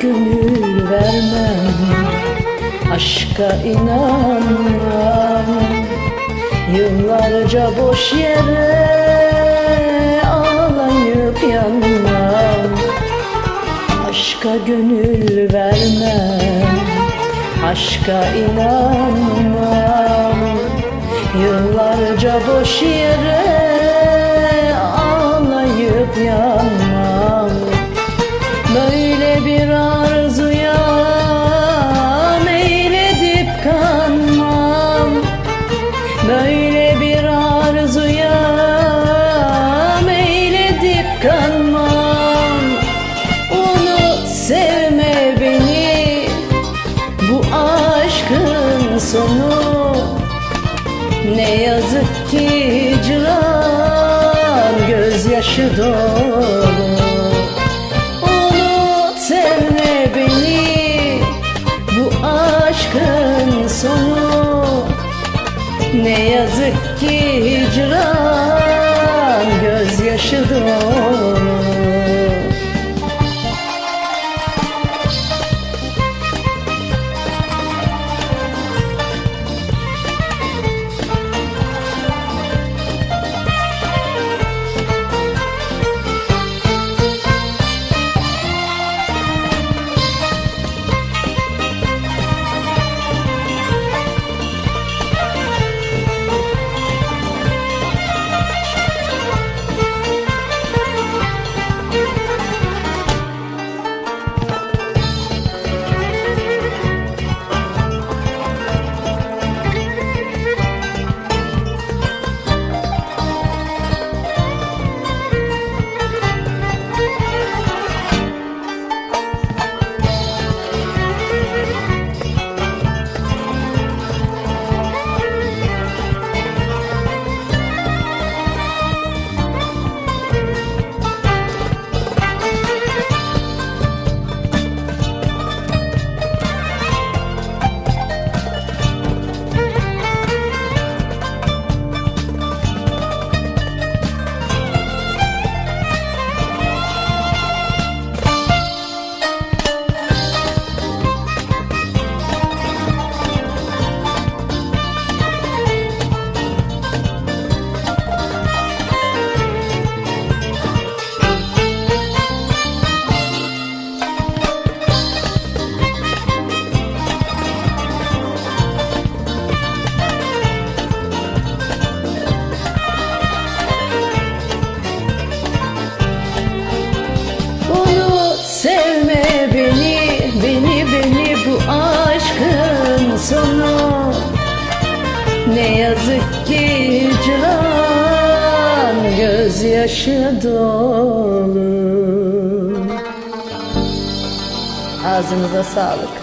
gönül vermem Aşka inanmam. Yıllarca boş yere ağlayıp yanmam. Aşka gönül vermem Aşka inanmam. Yıllarca boş yere aşkın sonu. Ne yazık ki hicran gözyaşı dolu. Unut sevme beni bu aşkın sonu. Ne yazık ki hicran gözyaşı dolu Ne yazık ki hicran gözyaşı dolu. Ağzınıza sağlık